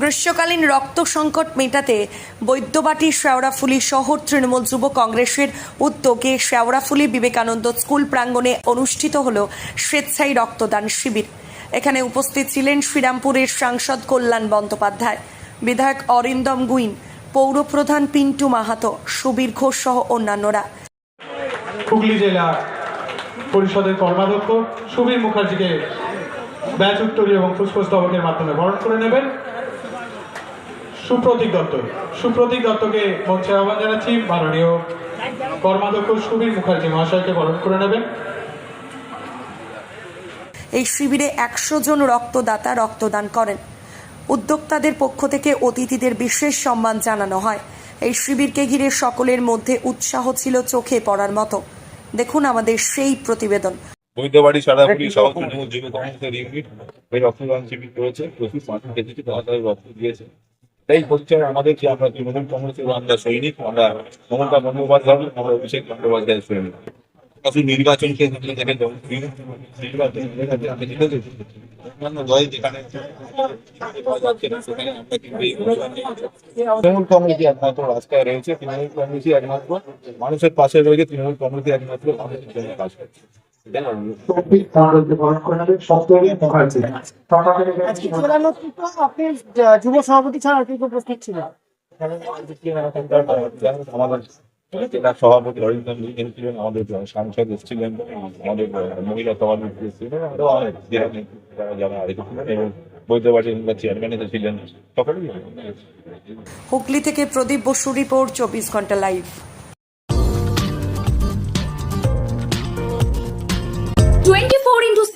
গ্রীষ্মকালীন রক্ত সংকট মেটাতে বৈদ্যবাটি শেওড়াফুলি শহর তৃণমূল যুব কংগ্রেসের উদ্যোগে শেওড়াফুলি বিবেকানন্দ স্কুল প্রাঙ্গণে অনুষ্ঠিত হল স্বেচ্ছায় রক্তদান শিবির। এখানে উপস্থিত ছিলেন শ্রীরামপুরের সাংসদ কল্যাণ বন্দ্যোপাধ্যায়, বিধায়ক অরিন্দম গুইন, পৌরপ্রধান পিন্টু মাহাতো, সুবীর ঘোষ সহ অন্যান্যরা। হুগলি জেলা পরিষদের কর্মাধ্যক্ষ সুবীর মুখার্জিকে ব্যাচ উত্তরী এবং ফুসফুস স্তবকের মাধ্যমে বরণ করে নেবেন। সুপ্রতীক দত্ত সুপ্রতীক দত্তকে মঞ্চে আহ্বান জানাচ্ছি। মাননীয় কর্মাধ্যক্ষ সুবীর মুখার্জি মহাশয়কে বরণ করে নেবেন। এই শিবিরে একশো জন রক্তদাতা রক্তদান করেন। উদ্যোক্তাদের পক্ষ থেকে অতিথিদের বিশেষ সম্মান জানানো হয়। এই শিবিরকে ঘিরে সকলের মধ্যে উৎসাহ ছিল চোখে পড়ার মতো। দেখুন আমাদের সেই প্রতিবেদন। বৈদ্যবাড়ি সারাপুরি সহ তৃণমূল যুব কংগ্রেসের ইউনিট এই রক্তদান শিবির করেছে। প্রচুর মানুষ এসেছে তারা রক্ত দিয়েছে। তাই হচ্ছে আমাদের যে আমরা তৃণমূল কংগ্রেসের আমরা সৈনিক, আমরা মমতা বন্দ্যোপাধ্যায়, আমরা অভিষেক বন্দ্যোপাধ্যায়ের সৈনিক। একমাত্র রাস্তায় রয়েছে। তৃণমূল কংগ্রেসই একমাত্র, মানুষের পাশে রয়েছে তৃণমূল কংগ্রেসই একমাত্র, মানুষের জন্য কাজ করছে। যুব সভাপতি ছাড়া আর আমাদের জেলা সভাপতি অরিন্দম ছিলেন আমাদের সাংসদ এসেছিলেন আমাদের মহিলা সভাপতি এসেছিলেন যারা এসেছিলেন এবং চেয়ারম্যান সকলেই হুগলি থেকে প্রদীপ বসু রিপোর্ট চব্বিশ ঘণ্টা লাইভ